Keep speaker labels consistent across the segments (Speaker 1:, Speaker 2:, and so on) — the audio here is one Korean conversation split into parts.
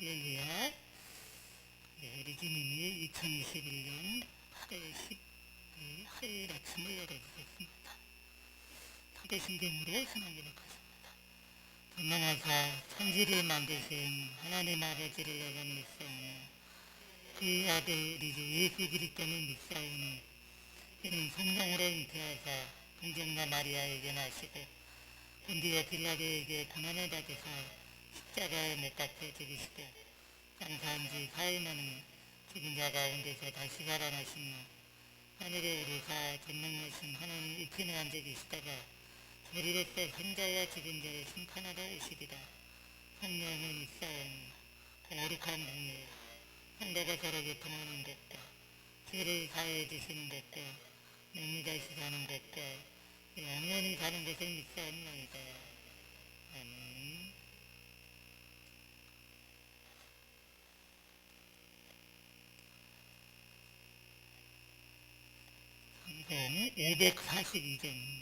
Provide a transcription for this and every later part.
Speaker 1: 예리야. 네, 리지님이 2021년 8월 10일 화요일 아침을 열어주셨습니다. 토대신대물의 순환기를 걷습니다. 분명하사 천지를 만드신 하나님 아버지를 여전 믿사오며 그 아들이주 예수 그리스도를 믿사오니 그는 성령으로 잉태하사 공정나 마리아에게 나시되 본디와 빌라도에게 가난을 받으사 십자가에 못 박혀 죽으시되 장사한 지 사흘 만에 죽은 자 가운데서 다시 살아나시며 하늘에 오르사 전능하신 하나님 이편에 앉아 계시다가 저리로서 생자와 죽은 자를 심판하러 오시리라. 성령을 믿사오니 거룩한 능력 한대가 저에게 통하는 것도 죄를 사해 주시는 것도 능히 다시 사는 것도 영원히 사는 것을 믿사옵나이다 성경 242장입니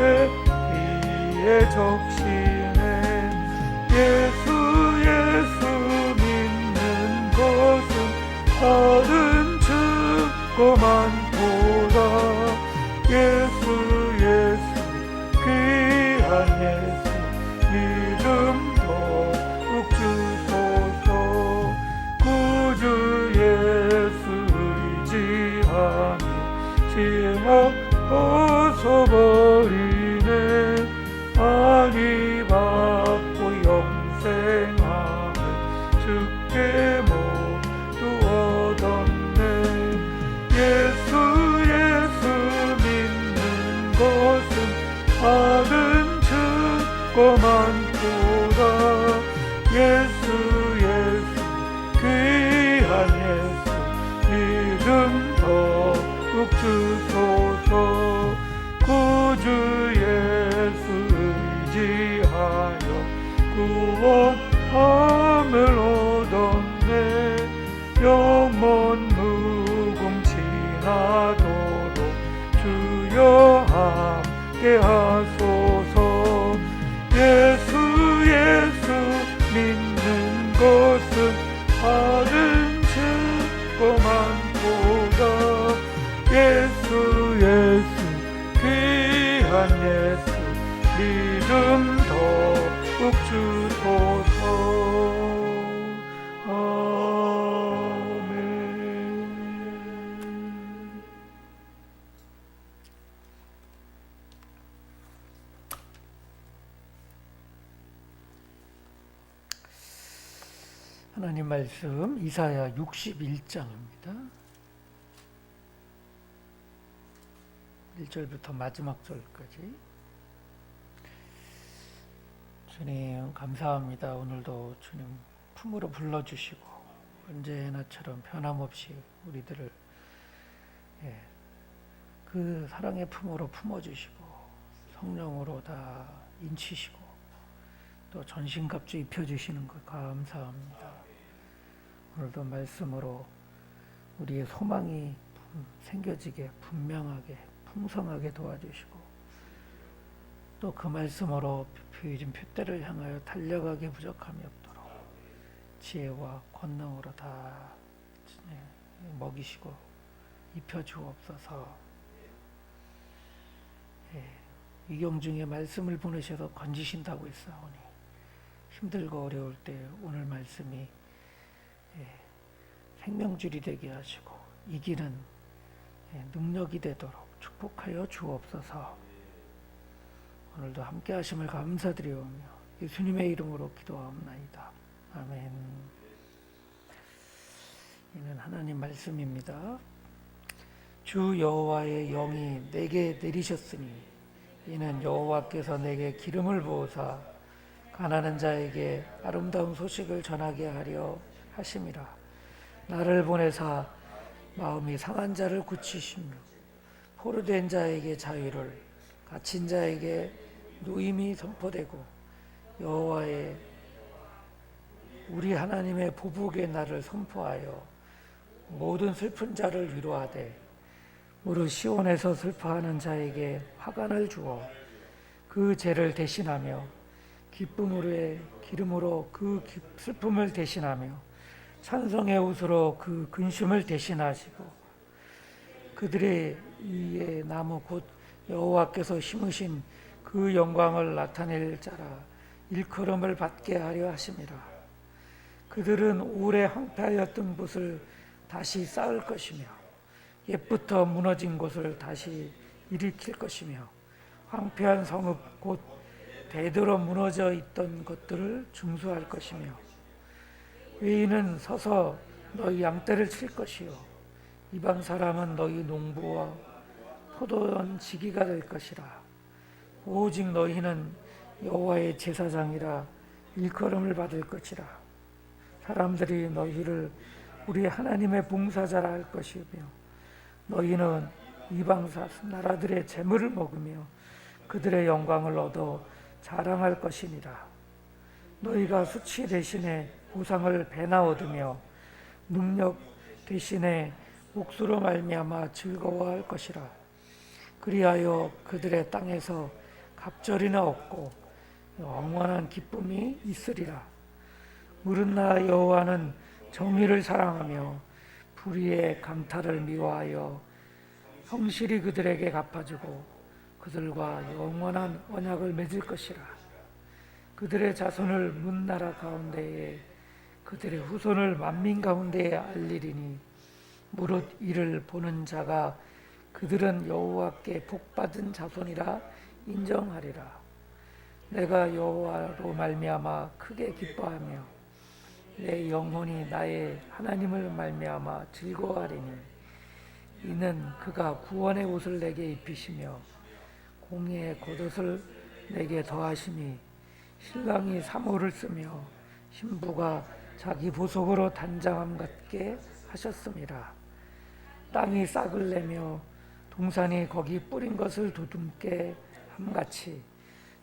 Speaker 2: 피에 적시네 예수 더욱 주 하나님 말씀 이사야 61장입니다. 1절부터 마지막 절까지 주님 감사합니다. 오늘도 주님 품으로 불러주시고 언제나처럼 변함없이 우리들을 예, 그 사랑의 품으로 품어주시고 성령으로 다 인치시고 또 전신갑주 입혀주시는 것 감사합니다. 오늘도 말씀으로 우리의 소망이 분- 생겨지게 분명하게 풍성하게 도와주시고 또 그 말씀으로 보여진 표대를 향하여 달려가게 부족함이 없도록 지혜와 권능으로 다 예, 먹이시고 입혀 주옵소서. 예, 이경중의 말씀을 보내셔서 건지신다고 했사오니 힘들고 어려울 때 오늘 말씀이 예, 생명줄이 되게 하시고 이기는 예, 능력이 되도록 축복하여 주옵소서. 오늘도 함께 하심을 감사드리오며 예수님의 이름으로 기도하옵나이다. 아멘. 이는 하나님 말씀입니다. 주 여호와의 영이 내게 내리셨으니 이는 여호와께서 내게 기름을 부으사 가난한 자에게 아름다운 소식을 전하게 하려 하심이라. 나를 보내사 마음이 상한 자를 고치시며 포로된 자에게 자유를 갇힌 자에게 노임이 선포되고 여호와의 우리 하나님의 보복의 날을 선포하여 모든 슬픈 자를 위로하되 무릇 시온에서 슬퍼하는 자에게 화관을 주어 그 죄를 대신하며 기쁨으로 기름으로 그 기- 슬픔을 대신하며 찬송의 옷으로 그 근심을 대신하시고 그들의 이에 나무 곧 여호와께서 심으신 그 영광을 나타낼 자라 일컬음을 받게 하려 하심이라 그들은 오래 황폐하였던 곳을 다시 쌓을 것이며 옛부터 무너진 곳을 다시 일으킬 것이며 황폐한 성읍 곧 대대로 무너져 있던 것들을 중수할 것이며 외인은 서서 너희 양떼를 칠 것이요. 이방 사람은 너희 농부와 포도원 지기가 될 것이라. 오직 너희는 여호와의 제사장이라 일컬음을 받을 것이라. 사람들이 너희를 우리 하나님의 봉사자라 할 것이며 너희는 이방 사- 나라들의 재물을 먹으며 그들의 영광을 얻어 자랑할 것이니라. 너희가 수치 대신에 보상을 배나 얻으며 능력 대신에 옥수로 말미암아 즐거워할 것이라. 그리하여 그들의 땅에서 갑절이나 얻고 영원한 기쁨이 있으리라. 무릇 나 여호와는 정의를 사랑하며 불의의 강탈을 미워하여 성실히 그들에게 갚아주고 그들과 영원한 언약을 맺을 것이라. 그들의 자손을 문나라 가운데에 그들의 후손을 만민 가운데에 알리리니 무릇 이를 보는 자가 그들은 여호와께 복받은 자손이라 인정하리라. 내가 여호와로 말미암아 크게 기뻐하며 내 영혼이 나의 하나님을 말미암아 즐거워하리니 이는 그가 구원의 옷을 내게 입히시며 공의의 겉옷을 내게 더하시니 신랑이 사모를 쓰며 신부가 자기 보석으로 단장함 같게 하셨습니다. 땅이 싹을 내며 동산이 거기 뿌린 것을 도둠게 함같이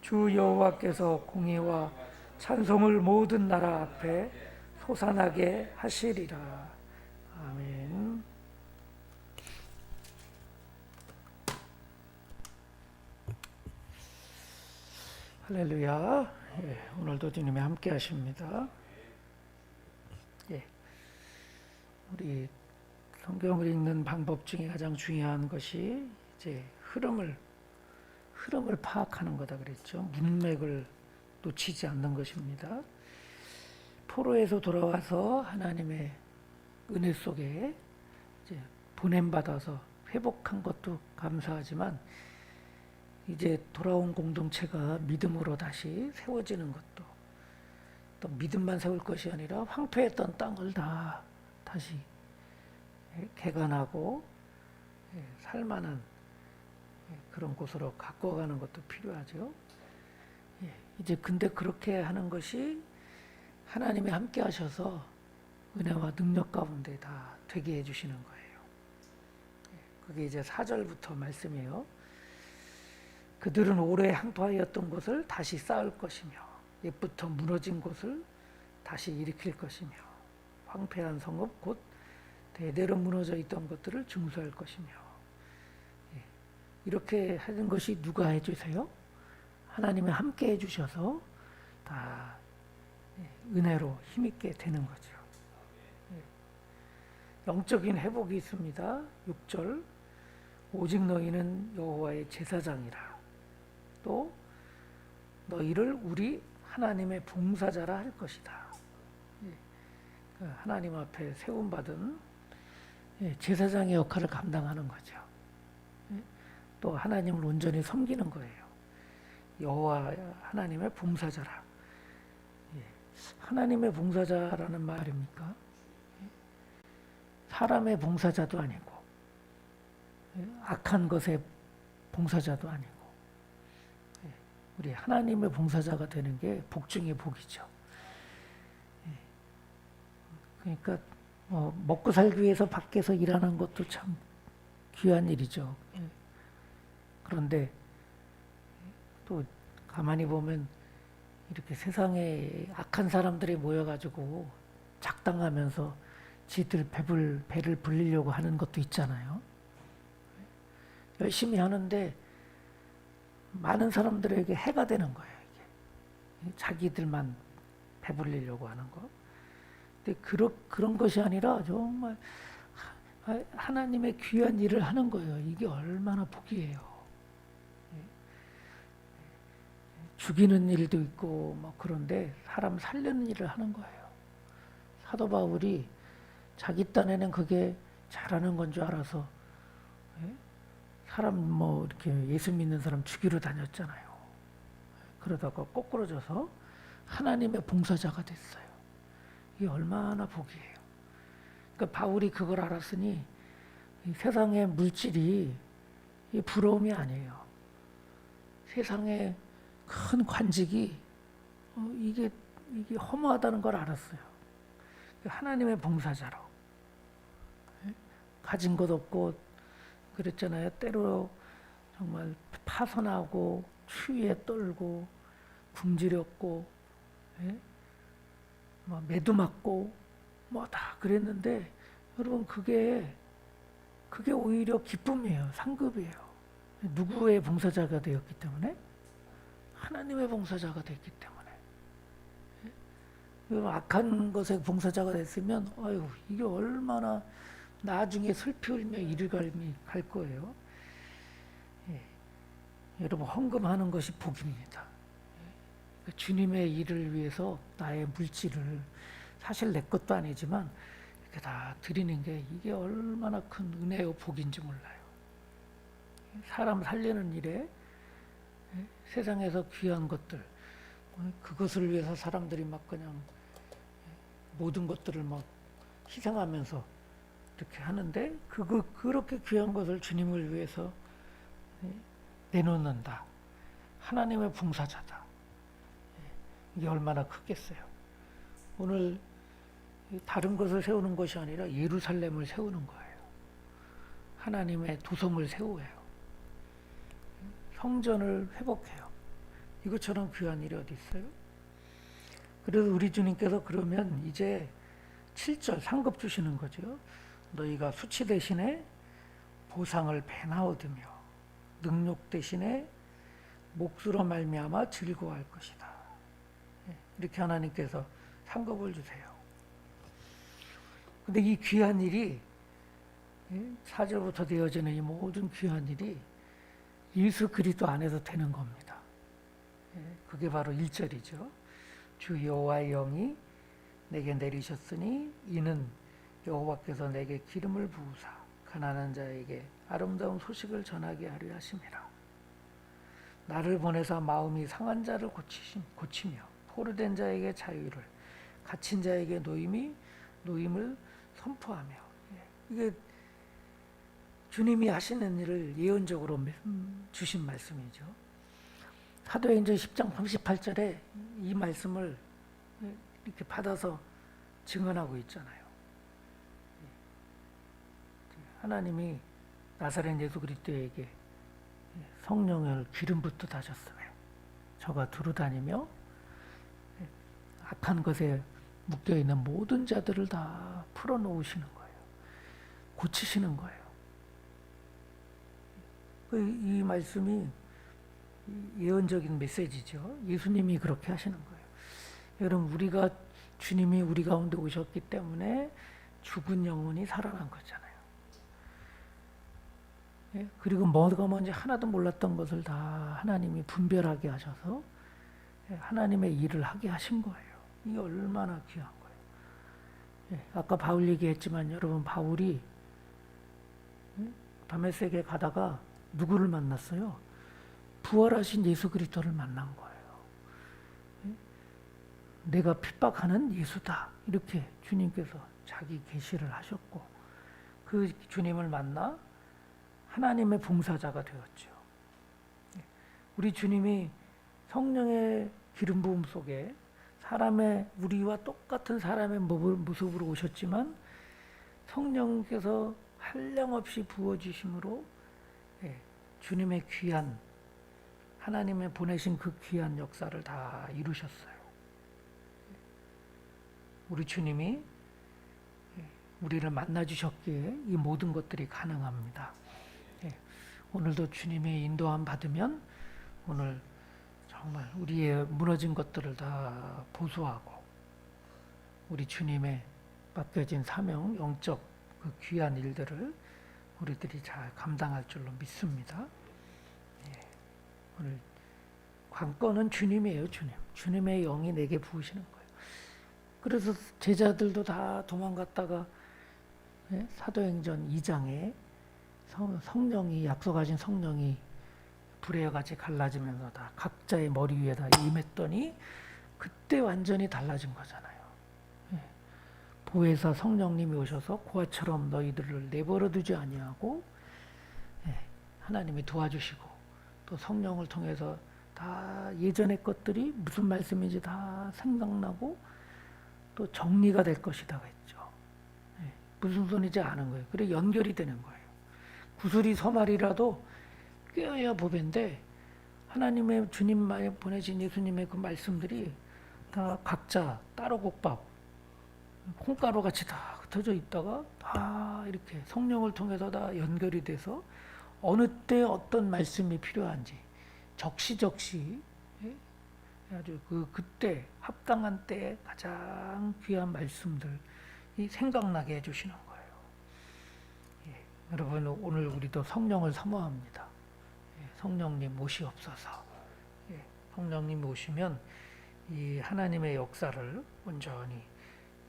Speaker 2: 주 여호와께서 공의와 찬송을 모든 나라 앞에 솟아나게 하시리라. 아멘. 할렐루야. 예, 오늘도 주님이 함께 하십니다. 예. 우리 성경을 읽는 방법 중에 가장 중요한 것이 이제 흐름을 흐름을 파악하는 거다 그랬죠. 문맥을 놓치지 않는 것입니다. 포로에서 돌아와서 하나님의 은혜 속에 이제 보냄 받아서 회복한 것도 감사하지만 이제 돌아온 공동체가 믿음으로 다시 세워지는 것도 또 믿음만 세울 것이 아니라 황폐했던 땅을 다 다시 개간하고 예, 살만한 예, 그런 곳으로 갖고 가는 것도 필요하죠. 예, 이제 근데 그렇게 하는 것이 하나님이 함께 하셔서 은혜와 능력 가운데 다 되게 해주시는 거예요. 예, 그게 이제 4절부터 말씀이에요. 그들은 오래 항파하였던 곳을 다시 쌓을 것이며 옛부터 무너진 곳을 다시 일으킬 것이며 황폐한 성읍 곧 대대로 무너져 있던 것들을 증수할 것이며 예, 이렇게 하는 것이 누가 해주세요? 하나님이 함께 해주셔서 다 예, 은혜로 힘있게 되는 거죠. 예. 영적인 회복이 있습니다. 6절 오직 너희는 여호와의 제사장이라 또 너희를 우리 하나님의 봉사자라 할 것이다. 예, 그 하나님 앞에 세움 받은 예, 제사장의 역할을 감당하는 거죠. 예, 또 하나님을 온전히 섬기는 거예요. 여호와 하나님의 봉사자라. 예, 하나님의 봉사자라는 말입니까? 예, 사람의 봉사자도 아니고 예, 악한 것의 봉사자도 아니고 예, 우리 하나님의 봉사자가 되는 게 복 중의 복이죠. 예, 그러니까 뭐 먹고 살기 위해서 밖에서 일하는 것도 참 귀한 일이죠. 예. 그런데 또 가만히 보면 이렇게 세상에 악한 사람들이 모여가지고 작당하면서 지들 배불 배를 불리려고 하는 것도 있잖아요. 열심히 하는데 많은 사람들에게 해가 되는 거예요. 이게 자기들만 배불리려고 하는 거. 근데 그런 그런 것이 아니라 정말 하- 하나님의 귀한 일을 하는 거예요. 이게 얼마나 복이에요. 죽이는 일도 있고 뭐 그런데 사람 살리는 일을 하는 거예요. 사도 바울이 자기 딴에는 그게 잘하는 건 줄 알아서 예? 사람 뭐 이렇게 예수 믿는 사람 죽이러 다녔잖아요. 그러다가 꼬꾸러져서 하나님의 봉사자가 됐어요. 이게 얼마나 복이에요. 그러니까 바울이 그걸 알았으니 이 세상의 물질이 이 부러움이 아니에요. 세상의 큰 관직이 어, 이게 이게 허무하다는 걸 알았어요. 하나님의 봉사자로 예? 가진 것 없고 그랬잖아요. 때로 정말 파선하고 추위에 떨고 굶주렸고 예? 뭐 매도 맞고 뭐 다 그랬는데 여러분 그게 그게 오히려 기쁨이에요. 상급이에요. 누구의 봉사자가 되었기 때문에 하나님의 봉사자가 됐기 때문에 예? 악한 것의 봉사자가 됐으면 아유 이게 얼마나 나중에 슬피 울며 이를 갈 거예요. 예. 여러분 헌금하는 것이 복입니다. 예. 주님의 일을 위해서 나의 물질을 사실 내 것도 아니지만 이렇게 다 드리는 게 이게 얼마나 큰 은혜요 복인지 몰라요. 사람 살리는 일에 예, 세상에서 귀한 것들 어, 그것을 위해서 사람들이 막 그냥 예, 모든 것들을 막 희생하면서 이렇게 하는데 그거 그렇게 귀한 것을 주님을 위해서 예, 내놓는다. 하나님의 봉사자다. 예, 이게 얼마나 크겠어요. 오늘 이 다른 것을 세우는 것이 아니라 예루살렘을 세우는 거예요. 하나님의 도성을 세우어요. 성전을 회복해요. 이것처럼 귀한 일이 어디 있어요? 그래서 우리 주님께서 그러면 이제 7절 상급 주시는 거죠. 너희가 수치 대신에 보상을 배나 얻으며 능력 대신에 몫으로 말미암아 즐거워할 것이다. 예, 이렇게 하나님께서 상급을 주세요. 근데 이 귀한 일이 4절부터 되어지는 이 모든 귀한 일이 예수 그리스도 안에서 되는 겁니다. 예, 그게 바로 1절이죠. 주 여호와의 영이 내게 내리셨으니 이는 여호와께서 내게 기름을 부으사 가난한 자에게 아름다운 소식을 전하게 하려 하심이라. 나를 보내사 마음이 상한 자를 고치심, 고치며 포로된 자에게 자유를 갇힌 자에게 노임이 노임을 선포하며 예, 이게 주님이 하시는 일을 예언적으로 음, 주신 말씀이죠. 사도행전 10장 38절에 이 말씀을 이렇게 받아서 증언하고 있잖아요. 하나님이 나사렛 예수 그리스도에게 성령을 기름 붓듯 하셨으며 저가 두루 다니며 악한 것에 묶여 있는 모든 자들을 다 풀어 놓으시는 거예요. 고치시는 거예요. 그이 말씀이 예언적인 메시지죠. 예수님이 그렇게 하시는 거예요. 여러분 우리가 주님이 우리 가운데 오셨기 때문에 죽은 영혼이 살아난 거잖아요. 예, 그리고 뭐가 뭔지 하나도 몰랐던 것을 다 하나님이 분별하게 하셔서 예, 하나님의 일을 하게 하신 거예요. 이게 얼마나 귀한 거예요. 예, 아까 바울 얘기했지만 여러분 바울이 예, 다메섹에 가다가 누구를 만났어요? 부활하신 예수 그리스도를 만난 거예요. 예? 내가 핍박하는 예수다 이렇게 주님께서 자기 계시를 하셨고 그 주님을 만나 하나님의 봉사자가 되었죠. 예. 우리 주님이 성령의 기름 부음 속에 사람의 우리와 똑같은 사람의 모습- 모습으로 오셨지만 성령께서 한량없이 부어 주심으로 예, 주님의 귀한 하나님의 보내신 그 귀한 역사를 다 이루셨어요. 우리 주님이 예, 우리를 만나 주셨기에 이 모든 것들이 가능합니다. 예, 오늘도 주님의 인도함 받으면 오늘 정말 우리의 무너진 것들을 다 보수하고 우리 주님의 맡겨진 사명, 영적 그 귀한 일들을 우리들이 잘 감당할 줄로 믿습니다. 예, 오늘 관건은 주님이에요, 주님. 주님의 영이 내게 부으시는 거예요. 그래서 제자들도 다 도망갔다가 예, 사도행전 2장에 성, 성령이 약속하신 성령이 불의 같이 갈라지면서 다 각자의 머리 위에다 임했더니 그때 완전히 달라진 거잖아요. 예. 보혜사 성령님이 오셔서 고아처럼 너희들을 내버려 두지 아니하고 예, 하나님이 도와주시고 또 성령을 통해서 다 예전의 것들이 무슨 말씀인지 다 생각나고 또 정리가 될 것이다 했죠. 예, 무슨 소리인지 아는 거예요. 그래 연결이 되는 거예요. 구슬이 서말이라도 꿰어야 보배인데 하나님의 주님 보내신 예수님의 그 말씀들이 다 각자 따로 국밥 콩가루 같이 다 흩어져 있다가 다 이렇게 성령을 통해서 다 연결이 돼서 어느 때 어떤 말씀이 필요한지 적시적시 예? 아주 그 그때 합당한 때에 가장 귀한 말씀들 이 생각나게 해주시는 여러분 오늘 우리도 성령을 사모합니다. 예, 성령님 오시옵소서. 예, 성령님 오시면 이 하나님의 역사를 온전히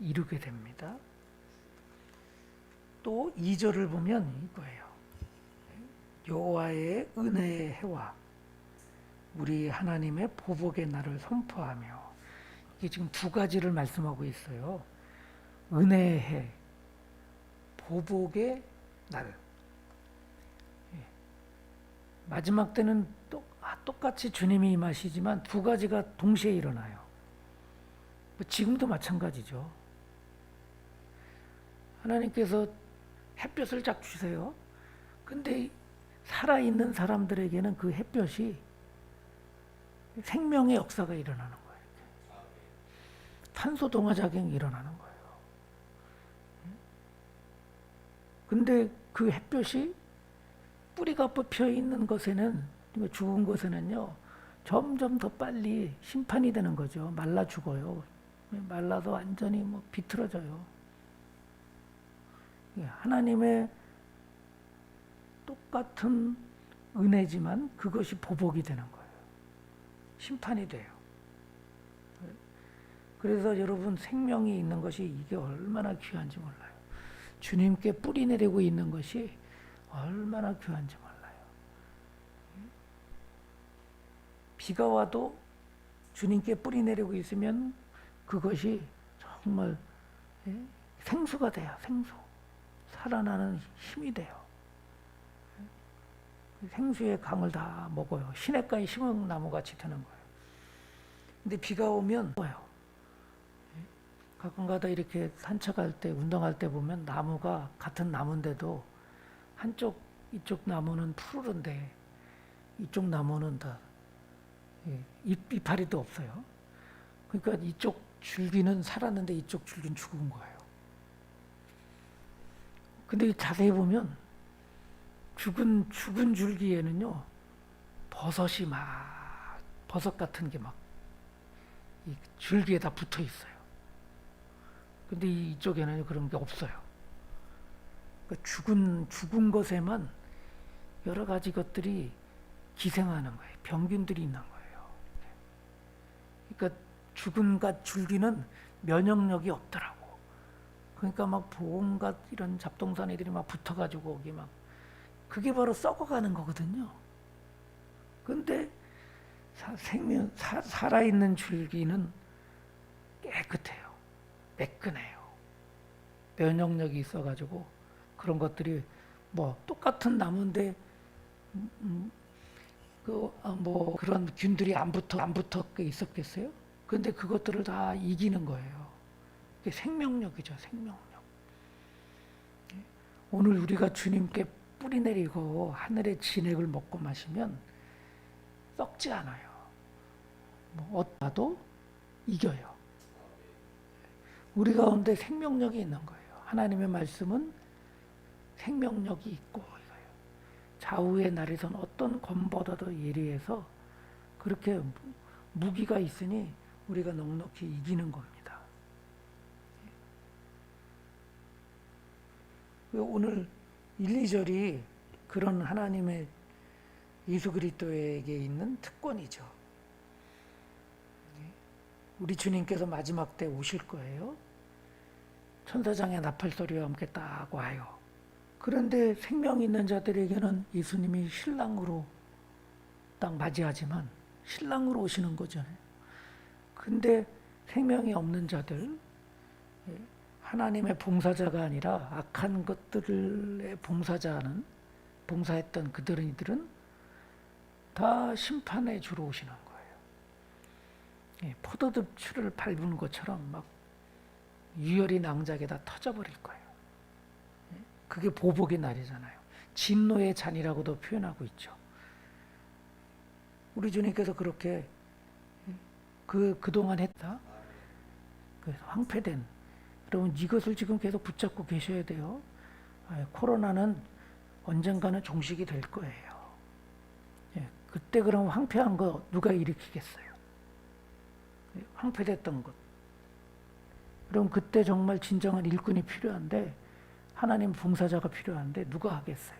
Speaker 2: 이루게 됩니다. 또 2절을 보면 이거예요. 여호와의 은혜의 해와 우리 하나님의 보복의 날을 선포하며 이게 지금 두 가지를 말씀하고 있어요. 은혜의 해, 보복의 날. 예. 마지막 때는 똑, 아, 똑같이 주님이 임하시지만 두 가지가 동시에 일어나요. 뭐 지금도 마찬가지죠. 하나님께서 햇볕을 쫙 주세요. 근데 살아있는 사람들에게는 그 햇볕이 생명의 역사가 일어나는 거예요. 탄소 동화 작용이 일어나는 거예요. 근데 그 햇볕이 뿌리가 뽑혀 있는 것에는 죽은 것에는요 점점 더 빨리 심판이 되는 거죠. 말라 죽어요. 말라서 완전히 뭐 비틀어져요. 예, 하나님의 똑같은 은혜지만 그것이 보복이 되는 거예요. 심판이 돼요. 그래서 여러분 생명이 있는 것이 이게 얼마나 귀한지 몰라요. 주님께 뿌리 내리고 있는 것이 얼마나 귀한지 몰라요. 비가 와도 주님께 뿌리 내리고 있으면 그것이 정말 예, 생수가 돼요. 생수. 살아나는 힘이 돼요. 생수의 강을 다 먹어요. 시냇가의 심은 나무 같이 되는 거예요. 근데 비가 오면 뭐예요? 가끔가다 이렇게 산책할 때, 운동할 때 보면 나무가 같은 나무인데도 한쪽 이쪽 나무는 푸르른데 이쪽 나무는 다 예, 잎, 이파리도 없어요. 그러니까 이쪽 줄기는 살았는데 이쪽 줄기는 죽은 거예요. 근데 자세히 보면 죽은 죽은 줄기에는요 버섯이 막 버섯 같은 게막이 줄기에 다 붙어 있어요. 근데 이쪽에는 그런 게 없어요. 그러니까 죽은 죽은 것에만 여러 가지 것들이 기생하는 거예요. 병균들이 있는 거예요. 그러니까 죽은가 줄기는 면역력이 없더라고. 그러니까 막 온갖 이런 잡동사니들이 막 붙어가지고 거기 막 그게 바로 썩어가는 거거든요. 근데 사, 생명 사, 살아있는 줄기는 깨끗해요. 매끈해요. 면역력이 있어가지고 그런 것들이 뭐 똑같은 나무인데 음, 그뭐 그런 균들이 안 붙어 안 붙어 있었겠어요? 근데 그것들을 다 이기는 거예요. 그게 생명력이죠, 생명력. 예. 오늘 우리가 주님께 뿌리 내리고 하늘의 진액을 먹고 마시면 썩지 않아요. 뭐 어따도 이겨요. 우리 가운데 생명력이 있는 거예요. 하나님의 말씀은 생명력이 있고 이거예요. 좌우의 날에선 어떤 검보다도 예리해서 그렇게 무기가 있으니 우리가 넉넉히 이기는 겁니다. 오늘 1, 2절이 그런 하나님의 예수 그리스도에게 있는 특권이죠. 우리 주님께서 마지막 때 오실 거예요. 천사장의 나팔 소리와 함께 딱 와요. 그런데 생명 있는 자들에게는 예수님이 신랑으로 딱 맞이하지만 신랑으로 오시는 거잖아요. 근데 생명이 없는 자들, 예, 하나님의 봉사자가 아니라 악한 것들의 봉사자는 봉사했던 그들은 이들은 다 심판에 주로 오시는 거예요. 예, 포도즙추를 밟은 것처럼 막 유혈이 낭작에다 터져버릴 거예요. 예, 그게 보복의 날이잖아요. 진노의 잔이라고도 표현하고 있죠. 우리 주님께서 그렇게 그 그동안 했다. 그 황폐된 여러분 이것을 지금 계속 붙잡고 계셔야 돼요. 아, 코로나는 언젠가는 종식이 될 거예요. 예, 그때 그럼 황폐한 거 누가 일으키겠어요? 예, 황폐됐던 것. 그럼 그때 정말 진정한 일꾼이 필요한데 하나님 봉사자가 필요한데 누가 하겠어요?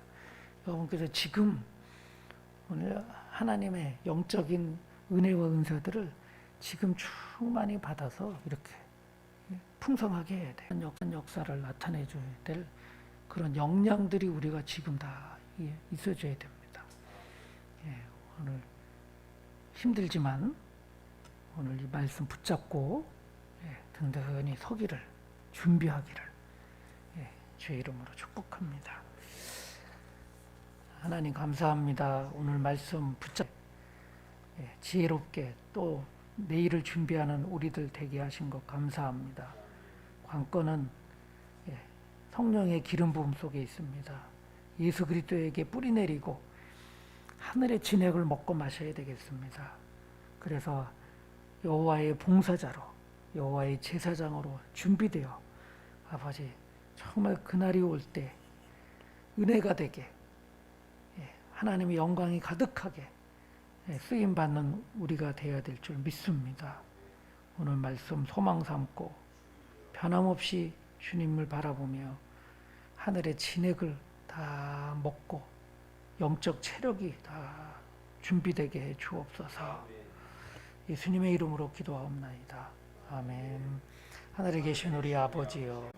Speaker 2: 여러분께서 지금 오늘 하나님의 영적인 은혜와 은사들을 지금 충만히 받아서 이렇게 풍성하게 해야 돼요. 역사, 역사를 나타내 줘야 될 그런 역량들이 우리가 지금 다 예, 있어줘야 됩니다. 예, 오늘 힘들지만 오늘 이 말씀 붙잡고 예, 든든히 서기를 준비하기를 예, 주의 이름으로 축복합니다. 하나님 감사합니다. 오늘 말씀 붙잡 예, 지혜롭게 또 내일을 준비하는 우리들 되게 하신 것 감사합니다. 관건은 예, 성령의 기름 부음 속에 있습니다. 예수 그리스도에게 뿌리 내리고 하늘의 진액을 먹고 마셔야 되겠습니다. 그래서 여호와의 봉사자로 여호와의 제사장으로 준비되어 아버지 정말 그날이 올 때 은혜가 되게 예, 하나님의 영광이 가득하게 예, 쓰임 받는 우리가 되어야 될 줄 믿습니다. 오늘 말씀 소망 삼고 변함없이 주님을 바라보며 하늘의 진액을 다 먹고 영적 체력이 다 준비되게 해 주옵소서. 예수님의 이름으로 기도하옵나이다. 아멘. 하늘에 계신 우리 아버지여